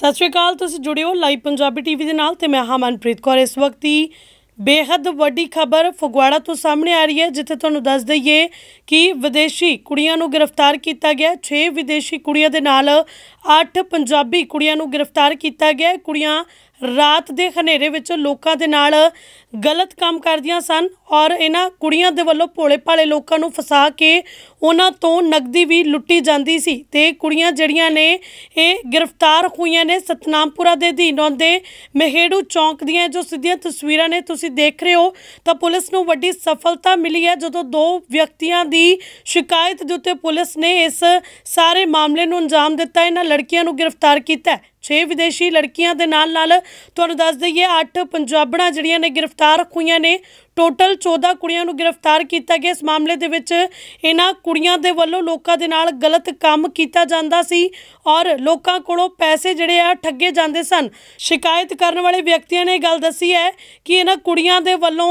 ਸਤਿ ਸ਼੍ਰੀ ਅਕਾਲ, ਤੁਸੀਂ ਜੁੜੇ ਹੋ ਲਾਈਵ ਪੰਜਾਬੀ ਟੀਵੀ ਦੇ ਨਾਲ ਤੇ ਮੈਂ ਹਾਂ ਮਨਪ੍ਰੀਤ ਕੌਰ। ਇਸ ਵਕਤ ਦੀ ਬੇਹੱਦ ਵੱਡੀ ਖਬਰ ਫਗਵਾੜਾ ਤੋਂ ਸਾਹਮਣੇ ਆ ਰਹੀ ਹੈ, ਜਿੱਥੇ ਤੁਹਾਨੂੰ ਦੱਸ ਦਈਏ ਕਿ ਵਿਦੇਸ਼ੀ ਕੁੜੀਆਂ ਨੂੰ ਗ੍ਰਿਫਤਾਰ ਕੀਤਾ ਗਿਆ। 6 ਵਿਦੇਸ਼ੀ ਕੁੜੀਆਂ ਦੇ ਨਾਲ 8 ਪੰਜਾਬੀ ਕੁੜੀਆਂ ਨੂੰ ਗ੍ਰਿਫਤਾਰ ਕੀਤਾ ਗਿਆ। ਕੁੜੀਆਂ ਰਾਤ ਦੇ ਹਨੇਰੇ ਵਿੱਚ ਲੋਕਾਂ ਦੇ ਨਾਲ ਗਲਤ ਕੰਮ ਕਰਦੀਆਂ ਸਨ ਔਰ ਇਹਨਾਂ ਕੁੜੀਆਂ ਦੇ ਵੱਲੋਂ ਭੋਲੇ ਭਾਲੇ ਲੋਕਾਂ ਨੂੰ ਫਸਾ ਕੇ ਉਹਨਾਂ ਤੋਂ ਨਕਦੀ ਵੀ ਲੁੱਟੀ ਜਾਂਦੀ ਸੀ ਤੇ ਕੁੜੀਆਂ ਜਿਹੜੀਆਂ ਨੇ, ਇਹ ਗ੍ਰਿਫਤਾਰ ਹੋਈਆਂ ਨੇ ਸਤਨਾਮਪੁਰਾ ਦੇ ਅਧੀਨ ਆਉਂਦੇ ਮਹਿੜੂ ਚੌਂਕ ਦੀਆਂ ਜੋ ਸਿੱਧੀਆਂ ਤਸਵੀਰਾਂ ਨੇ, ਤੁਸੀਂ ਦੇਖ ਰਹੇ ਹੋ, ਤਾਂ ਪੁਲਿਸ ਨੂੰ ਵੱਡੀ ਸਫਲਤਾ ਮਿਲੀ ਹੈ ਜਦੋਂ ਦੋ ਵਿਅਕਤੀਆਂ ਦੀ ਸ਼ਿਕਾਇਤ ਦੇ ਉੱਤੇ ਪੁਲਿਸ ਨੇ ਇਸ ਸਾਰੇ ਮਾਮਲੇ ਨੂੰ ਅੰਜਾਮ ਦਿੱਤਾ, ਇਹਨਾਂ ਲੜਕੀਆਂ ਨੂੰ ਗ੍ਰਿਫਤਾਰ ਕੀਤਾ 6 ਵਿਦੇਸ਼ੀ ਲੜਕੀਆਂ ਦੇ ਨਾਲ ਨਾਲ ਤੁਹਾਨੂੰ ਦੱਸ ਦਈਏ 8 ਪੰਜਾਬਣਾਂ ਜਿਹੜੀਆਂ ਨੇ ਗ੍ਰਿਫਤਾਰ ਹੋਈਆਂ ਨੇ। ਟੋਟਲ 14 ਕੁੜੀਆਂ ਨੂੰ ਗ੍ਰਿਫਤਾਰ ਕੀਤਾ ਗਿਆ। ਇਸ ਮਾਮਲੇ ਦੇ ਵਿੱਚ ਇਹਨਾਂ ਕੁੜੀਆਂ ਦੇ ਵੱਲੋਂ ਲੋਕਾਂ ਦੇ ਨਾਲ ਗਲਤ ਕੰਮ ਕੀਤਾ ਜਾਂਦਾ ਸੀ ਔਰ ਲੋਕਾਂ ਕੋਲੋਂ ਪੈਸੇ ਜਿਹੜੇ ਆ ਠੱਗੇ ਜਾਂਦੇ ਸਨ। ਸ਼ਿਕਾਇਤ ਕਰਨ ਵਾਲੇ ਵਿਅਕਤੀਆਂ ਨੇ ਇਹ ਗੱਲ ਦੱਸੀ ਹੈ ਕਿ ਇਹਨਾਂ ਕੁੜੀਆਂ ਦੇ ਵੱਲੋਂ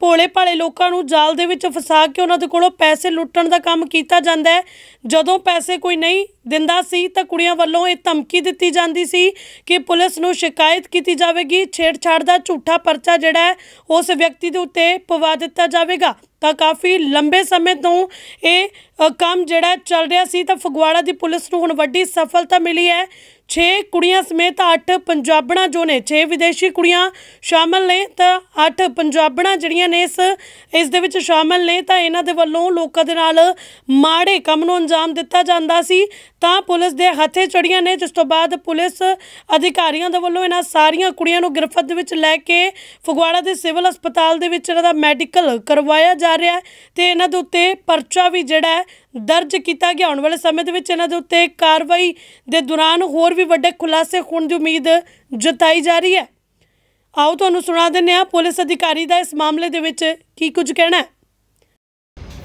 ਭੋਲੇ ਭਾਲੇ ਲੋਕਾਂ ਨੂੰ ਜਾਲ ਦੇ ਵਿੱਚ ਫਸਾ ਕੇ ਉਹਨਾਂ ਦੇ ਕੋਲੋਂ ਪੈਸੇ ਲੁੱਟਣ ਦਾ ਕੰਮ ਕੀਤਾ ਜਾਂਦਾ ਹੈ। ਜਦੋਂ ਪੈਸੇ ਕੋਈ ਨਹੀਂ ਦਿੰਦਾ ਸੀ ਤਾਂ ਕੁੜੀਆਂ ਵੱਲੋਂ ਇਹ ਧਮਕੀ ਦਿੱਤੀ ਜਾਂਦੀ ਸੀ ਕਿ ਪੁਲਿਸ ਨੂੰ ਸ਼ਿਕਾਇਤ ਕੀਤੀ ਜਾਵੇਗੀ। ਛੇੜਛਾੜ ਦਾ ਝੂਠਾ ਪਰਚਾ ਜਿਹੜਾ ਉਸ ਵਿਅਕਤੀ ਦੇ ਉੱਤੇ ਪਵਾ ਦਿੱਤਾ ਜਾਵੇਗਾ। ਤਾਂ ਕਾਫੀ ਲੰਬੇ ਸਮੇਂ ਤੋਂ ਇਹ ਕੰਮ ਜਿਹੜਾ ਚੱਲ ਰਿਹਾ ਸੀ ਤਾਂ ਫਗਵਾੜਾ ਦੀ ਪੁਲਿਸ ਨੂੰ ਹੁਣ ਵੱਡੀ ਸਫਲਤਾ ਮਿਲੀ ਹੈ। 6 ਕੁੜੀਆਂ ਸਮੇਤ 8 ਪੰਜਾਬਣਾਂ ਜੋ ਨੇ 6 ਵਿਦੇਸ਼ੀ ਕੁੜੀਆਂ ਸ਼ਾਮਲ ਨੇ ਤਾਂ 8 ਪੰਜਾਬਣਾਂ ਜਿਹੜੀਆਂ ਨੇ ਇਸ ਇਸ ਦੇ ਵਿੱਚ ਸ਼ਾਮਲ ਨੇ ਤਾਂ ਇਹਨਾਂ ਦੇ ਵੱਲੋਂ ਲੋਕਾਂ ਦੇ ਨਾਲ ਮਾੜੇ ਕੰਮ ਨੂੰ ਅੰਜਾਮ ਦਿੱਤਾ ਜਾਂਦਾ ਸੀ। ਤਾਂ ਪੁਲਿਸ ਦੇ ਹੱਥੇ ਚੜੀਆਂ ਨੇ, ਜਿਸ ਤੋਂ ਬਾਅਦ ਪੁਲਿਸ ਅਧਿਕਾਰੀਆਂ ਦੇ ਵੱਲੋਂ ਇਹਨਾਂ ਸਾਰੀਆਂ ਕੁੜੀਆਂ ਨੂੰ ਗ੍ਰਿਫਤ ਦੇ ਵਿੱਚ ਲੈ ਕੇ ਫਗਵਾੜਾ ਦੇ ਸਿਵਲ ਹਸਪਤਾਲ ਦੇ ਵਿੱਚ ਇਹਨਾਂ ਦਾ ਮੈਡੀਕਲ ਕਰਵਾਇਆ ਜਾ ਰਿਹਾ ਹੈ ਤੇ ਇਹਨਾਂ ਦੇ ਉੱਤੇ ਪਰਚਾ ਵੀ ਜਿਹੜਾ ਹੈ ਦਰਜ ਕੀਤਾ ਗਿਆ। ਆਉਣ ਵਾਲੇ ਸਮੇਂ ਦੇ ਵਿੱਚ ਇਹਨਾਂ ਦੇ ਉੱਤੇ ਕਾਰਵਾਈ ਦੇ ਦੌਰਾਨ ਹੋਰ ਵੀ ਵੱਡੇ ਖੁਲਾਸੇ ਹੋਣ ਦੀ ਉਮੀਦ ਜਤਾਈ ਜਾ ਰਹੀ ਹੈ। ਆਓ ਤੁਹਾਨੂੰ ਸੁਣਾ ਦਿੰਦੇ ਹਾਂ ਪੁਲਿਸ ਅਧਿਕਾਰੀ ਦਾ ਇਸ ਮਾਮਲੇ ਦੇ ਵਿੱਚ ਕੀ ਕੁਝ ਕਹਿਣਾ ਹੈ।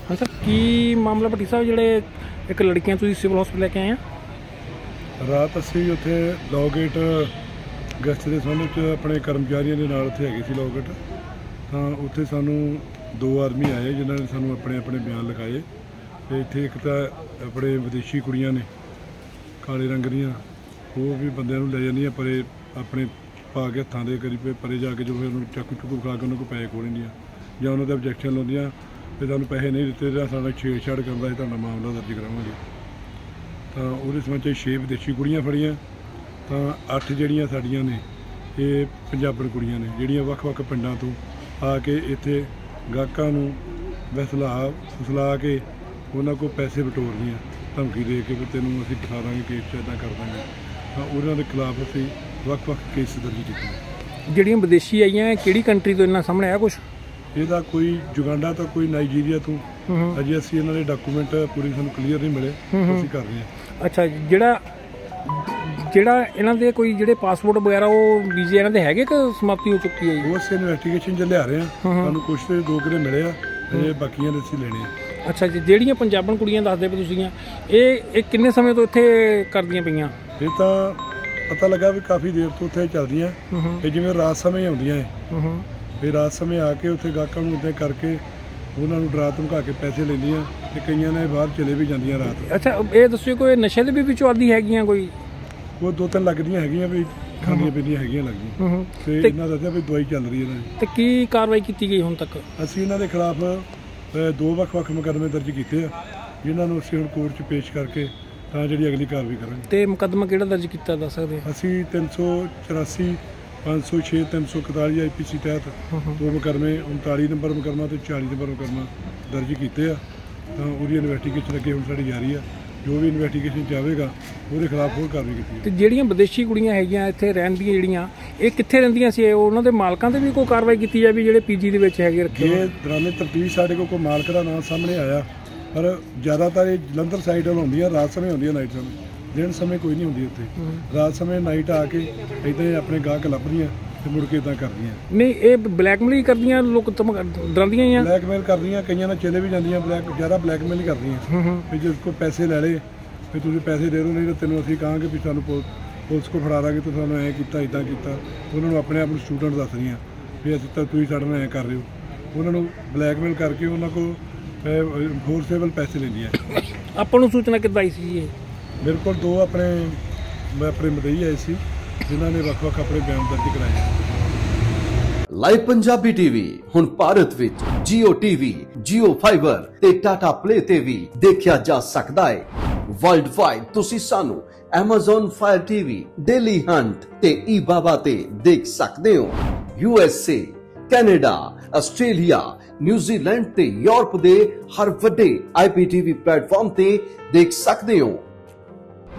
ਹਾਂ ਸਰ ਕੀ ਮਾਮਲਾ ਭੱਟੀ ਸਾਹਿਬ ਜਿਹੜੇ ਇੱਕ ਲੜਕੀਆਂ ਤੁਸੀਂ ਸਿਵਲ ਹਸਪੀਟਲ ਲੈ ਕੇ ਆਏ ਆ? ਰਾਤ ਅਸੀਂ ਉੱਥੇ ਲੋਗੇਟ ਗੈਸਟ ਦੇ ਸੰਬੰਧ ਵਿੱਚ ਆਪਣੇ ਕਰਮਚਾਰੀਆਂ ਦੇ ਨਾਲ ਉੱਥੇ ਹੈਗੇ ਸੀ ਲੋਗੇਟ ਤਾਂ ਉੱਥੇ ਸਾਨੂੰ ਦੋ ਆਦਮੀ ਆਏ ਜਿਨ੍ਹਾਂ ਨੇ ਸਾਨੂੰ ਆਪਣੇ ਆਪਣੇ ਬਿਆਨ ਲਿਖਾਏ। ਤੇ ਇੱਥੇ ਇੱਕ ਤਾਂ ਆਪਣੇ ਵਿਦੇਸ਼ੀ ਕੁੜੀਆਂ ਨੇ, ਕਾਲੇ ਰੰਗ ਦੀਆਂ। ਉਹ ਵੀ ਬੰਦਿਆਂ ਨੂੰ ਲੈ ਜਾਂਦੀਆਂ, ਪਰੇ ਆਪਣੇ ਪਾ ਕੇ ਹੱਥਾਂ ਦੇ ਕਰੀ ਪਰੇ ਜਾ ਕੇ ਜੋ ਫਿਰ ਉਹਨੂੰ ਚਾਕੂ ਚੁੱਕੂ ਖਾ ਕੇ ਉਹਨਾਂ ਕੋਲ ਪੈਸੇ ਖੋਹ ਲੈਂਦੀਆਂ ਜਾਂ ਉਹਨਾਂ ਦਾ ਆਬਜੈਕਸ਼ਨ ਲਾਉਂਦੀਆਂ। ਤੇ ਤੁਹਾਨੂੰ ਪੈਸੇ ਨਹੀਂ ਦਿੱਤੇ ਤਾਂ ਸਾਡਾ ਛੇੜਛਾੜ ਕਰਨ ਦਾ ਤੁਹਾਡਾ ਮਾਮਲਾ ਦਰਜ ਕਰਾਵਾਂਗੇ। ਤਾਂ ਉਹਦੇ ਸੰਬੰਧ 'ਚ ਛੇ ਵਿਦੇਸ਼ੀ ਕੁੜੀਆਂ ਫੜੀਆਂ, ਤਾਂ ਅੱਠ ਜਿਹੜੀਆਂ ਸਾਡੀਆਂ ਨੇ, ਇਹ ਪੰਜਾਬਣ ਕੁੜੀਆਂ ਨੇ, ਜਿਹੜੀਆਂ ਵੱਖ-ਵੱਖ ਪਿੰਡਾਂ ਤੋਂ ਆ ਕੇ ਇੱਥੇ ਗਾਹਕਾਂ ਨੂੰ ਵਸਲਾ, ਫਸਲਾ ਕੇ ਉਹਨਾਂ ਕੋਲ ਪੈਸੇ ਬਟੋਰਦੀਆਂ ਧਮਕੀ ਦੇ ਕੇ ਵੀ ਤੈਨੂੰ ਅਸੀਂ ਬਿਠਾ ਦਾਂਗੇ ਕੇਸ 'ਚ ਇੱਦਾਂ ਕਰ ਦਾਂਗੇ। ਤਾਂ ਉਹਨਾਂ ਦੇ ਖਿਲਾਫ ਅਸੀਂ ਵੱਖ-ਵੱਖ ਕੇਸ ਦਰਜ ਕੀਤੇ ਜਿਹੜੀਆਂ ਵਿਦੇਸ਼ੀ ਆਈਆਂ, ਕਿਹੜੀ ਕੰਟਰੀ ਤੋਂ ਇਹਨਾਂ ਸਾਹਮਣੇ ਆਇਆ ਕੁਝ ਇਹਦਾ ਕੋਈ ਜੁਗਾਂਡਾ ਤੋਂ ਕੋਈ ਨਾਈਜੀਰੀਆ ਤੋਂ। ਅਜੇ ਅਸੀਂ ਇਹਨਾਂ ਦੇ ਡਾਕੂਮੈਂਟ ਪੂਰੀ ਸਾਨੂੰ ਕਲੀਅਰ ਨਹੀਂ ਮਿਲੇ। ਅਸੀਂ ਕਰ ਰਹੇ ਹਾਂ। ਅੱਛਾ ਜਿਹੜਾ ਜਿਹੜਾ ਇਹਨਾਂ ਦੇ ਕੋਈ ਜਿਹੜੇ ਪਾਸਪੋਰਟ ਵਗੈਰਾ ਉਹ ਵੀਜ਼ੇ ਇਹਨਾਂ ਦੇ ਹੈਗੇ ਕਿ ਸਮਾਪਤੀ ਹੋ ਚੁੱਕੀ ਹੈ ਜੀ? ਉਸ ਇਨਵੈਸਟੀਗੇਸ਼ਨ ਚ ਲਿਆ ਰਹੇ ਆ। ਸਾਨੂੰ ਕੁਝ ਤੇ ਦੋ ਕਿਲੇ ਮਿਲੇ ਆ। ਅਜੇ ਬਾਕੀਆਂ ਦੇ ਅਸੀਂ ਲੈਣੇ ਆ। ਅੱਛਾ ਜੀ ਜਿਹੜੀਆਂ ਪੰਜਾਬਣ ਕੁੜੀਆਂ ਦੱਸਦੇ ਪਏ ਤੁਸੀਂ ਇਹ ਇਹ ਕਿੰਨੇ ਸਮੇਂ ਤੋਂ ਇੱਥੇ ਕਰਦੀਆਂ ਪਈਆਂ? ਇਹ ਤਾਂ ਪਤਾ ਲੱਗਾ ਵੀ ਕਾਫੀ ਦੇਰ ਤੋਂ ਉੱਥੇ ਚੱਲਦੀਆਂ। ਇਹ ਜਿਵੇਂ ਰਾਤ ਸਮੇਂ ਆਉਂਦੀਆਂ ਹੂੰ। ਇਹ ਰਾਤ ਸਮੇਂ ਆ ਕੇ ਉੱਥੇ ਗਾਹਕਾਂ ਨੂੰ ਇੱਦਾਂ ਕਰਕੇ ਉਹਨਾਂ ਨੂੰ ਡਰਾ ਧਮਕਾ ਕੇ ਪੈਸੇ ਲੈਂਦੀਆਂ ਤੇ ਕਈਆਂ ਨੇ ਬਾਹਰ ਚਲੇ ਵੀ ਜਾਂਦੀਆਂ ਰਾਤ। ਅੱਛਾ ਇਹ ਦੱਸਿਓ ਕੋਈ ਨਸ਼ੇ ਦੇ ਵੀ ਵਿੱਚੋਂ ਆਦੀ ਹੈਗੀਆਂ ਕੋਈ? ਉਹ ਦੋ ਤਿੰਨ ਲੱਗਦੀਆਂ ਹੈਗੀਆਂ ਵੀ ਖਾਣੀਆਂ ਪੀਣੀਆਂ ਹੈਗੀਆਂ ਲੱਗਦੀਆਂ ਤੇ ਇਹਨਾਂ ਦੱਸਿਆ ਵੀ ਦਵਾਈ ਚੱਲ ਰਹੀ ਹੈ ਇਹਨਾਂ ਦੀ ਤੇ ਕੀ ਕਾਰਵਾਈ ਕੀਤੀ ਗਈ ਹੁਣ ਤੱਕ? ਅਸੀਂ ਇਹਨਾਂ ਦੇ ਖਿਲਾਫ ਦੋ ਵੱਖ-ਵੱਖ ਮੁਕੱਦਮੇ ਦਰਜ ਕੀਤੇ ਆ ਜਿਨ੍ਹਾਂ ਨੂੰ ਅਸੀਂ ਹੁਣ ਕੋਰਟ 'ਚ ਪੇਸ਼ ਕਰਕੇ ਤਾਂ ਜਿਹੜੀ ਅਗਲੀ ਕਾਰਵਾਈ ਕਰਾਂਗੇ। ਤੇ ਮੁਕੱਦਮਾ ਕਿਹੜਾ ਦਰਜ ਕੀਤਾ ਦੱਸ ਸਕਦੇ ਅਸੀਂ 384 506 341 ਆਈਪੀਸੀ ਤਹਿਤ ਦੋ ਮੁਕੱਦਮੇ 39 ਨੰਬਰ ਮੁਕੱਦਮਾ ਤੇ 40 ਨੰਬਰ ਮੁਕੱਦਮਾ ਦਰਜ ਕੀਤੇ ਆ। ਤਾਂ ਉਹਦੀ ਇਨਵੈਸਟੀਗੇਸ਼ਨ ਅੱਗੇ ਹੁਣ ਸਾਡੀ ਜਾਰੀ ਆ। ਜੋ ਵੀ ਇਨਵੈਸਟੀਗੇਸ਼ਨ ਚਾਹੇਗਾ ਉਹਦੇ ਖਿਲਾਫ ਹੋਰ ਕਾਰਵਾਈ ਕੀਤੀ ਤੇ ਜਿਹੜੀਆਂ ਵਿਦੇਸ਼ੀ ਕੁੜੀਆਂ ਹੈਗੀਆਂ ਇੱਥੇ ਰਹਿਣ ਦੀਆਂ ਜਿਹੜੀਆਂ ਇਹ ਕਿੱਥੇ ਰਹਿੰਦੀਆਂ ਸੀ? ਉਹਨਾਂ ਦੇ ਮਾਲਕਾਂ ਤੇ ਵੀ ਕੋਈ ਕਾਰਵਾਈ ਕੀਤੀ ਜਾਵੇ ਜਿਹੜੇ ਪੀਜੀ ਦੇ ਵਿੱਚ ਹੈਗੇ ਰੱਖੇ? ਇਹ ਦੌਰਾਨੇ ਤਫਤੀਸ਼ ਸਾਡੇ ਕੋਲ ਕੋਈ ਮਾਲਕ ਦਾ ਨਾਮ ਸਾਹਮਣੇ ਆਇਆ ਪਰ ਜ਼ਿਆਦਾਤਰ ਇਹ ਜਲੰਧਰ ਸਾਈਡ ਵੱਲ ਹੁੰਦੀਆਂ ਰਾਤ ਸਮੇਂ ਹੁੰਦੀਆਂ ਨਾਈਟ ਸਮੇਂ। ਦਿਨ ਸਮੇਂ ਕੋਈ ਨਹੀਂ ਹੁੰਦੀ ਉੱਥੇ ਰਾਤ ਸਮੇਂ ਨਾਈਟ ਆ ਕੇ ਇਦਾਂ ਹੀ ਆਪਣੇ ਗਾਹਕ ਲੱਭਦੀਆਂ ਤੇ ਮੁੜ ਕੇ ਇਦਾਂ ਕਰਦੀਆਂ। ਨਹੀਂ ਇਹ ਬਲੈਕਮੇਲ ਕਰਦੀਆਂ ਲੋਕ ਧਮਕ- ਡਰਾਉਂਦੀਆਂ ਹੀ ਆ। ਬਲੈਕਮੇਲ ਕਰਦੀਆਂ ਕਈਆਂ ਨਾਲ ਚਲੇ ਵੀ ਜਾਂਦੀਆਂ ਬਲੈਕ ਜ਼ਿਆਦਾ ਬਲੈਕਮੇਲ ਹੀ ਕਰਦੀਆਂ। ਹੂੰ ਹੂੰ। ਵੀ ਜੇ ਕੋਈ ਪੈਸੇ ਲੈ ਲੇ ਵੀ ਤੁਸੀਂ ਪੈਸੇ ਦੇ ਦਿਓ ਨਹੀਂ ਤਾਂ ਤੈਨੂੰ ਅਸੀਂ ਕਹਾਂਗੇ ਵੀ ਪੁਲ- ਪੁਲਿਸ ਕੋ ਫੜਾ ਦਾਂਗੇ ਤੂੰ ਸਾਨੂੰ ਐਂ ਕੀਤਾ ਇਦਾਂ ਕੀਤਾ। ਉਹਨਾਂ ਨੂੰ ਆਪਣੇ ਆਪ ਨੂੰ ਸਟੂਡੈਂਟ ਦੱਸ ਰਹੀਆਂ ਵੀ ਅਸੀਂ ਤਾਂ ਤੁਸੀਂ ਸਾਡੇ ਨਾਲ ਐਂ ਕਰ ਰਹੇ ਹੋ। ਉਹਨਾਂ ਨੂੰ ਬਲੈਕਮੇਲ ਕਰਕੇ ਉਹਨਾਂ ਕੋਲ ਫੋਰਸੇਬਲ ਪੈਸੇ ਲੈਂਦੀਆਂ। ਆਪਾਂ ਨੂੰ ਸੂਚਨਾ ਕਿੱਦਾਂ ਆਈ ਸੀ ਇਹ? ਮੇਰੇ ਕੋਲ ਦੋ ਆਪਣੇ ਮੈਂ ਆਪਣੇ ਮਦਈ ਆਏ ਸੀ ਜਿਨ੍ਹਾਂ ਨੇ ਵੱਖ-ਵੱਖ ਆਪਣੇ ਬਿਆਨ ਦਰਜ ਕਰਾਏ ਲਾਈਵ ਪੰਜਾਬੀ ਟੀਵੀ ਹੁਣ ਭਾਰਤ ਵਿੱਚ Jio TV, Jio Fiber ਤੇ Tata Play ਤੇ ਵੀ ਦੇਖਿਆ ਜਾ ਸਕਦਾ ਹੈ। ਵਰਲਡ ਵਾਈਡ ਤੁਸੀਂ ਸਾਨੂੰ Amazon Fire TV, Daily Hunt ਤੇ eBaba ਤੇ ਦੇਖ ਸਕਦੇ ਹੋ। USA, Canada, Australia, New Zealand ਤੇ ਯੂਰਪ ਦੇ ਹਰ ਵੱਡੇ IPTV ਪਲੇਟਫਾਰਮ ਤੇ ਦੇਖ ਸਕਦੇ ਹੋ।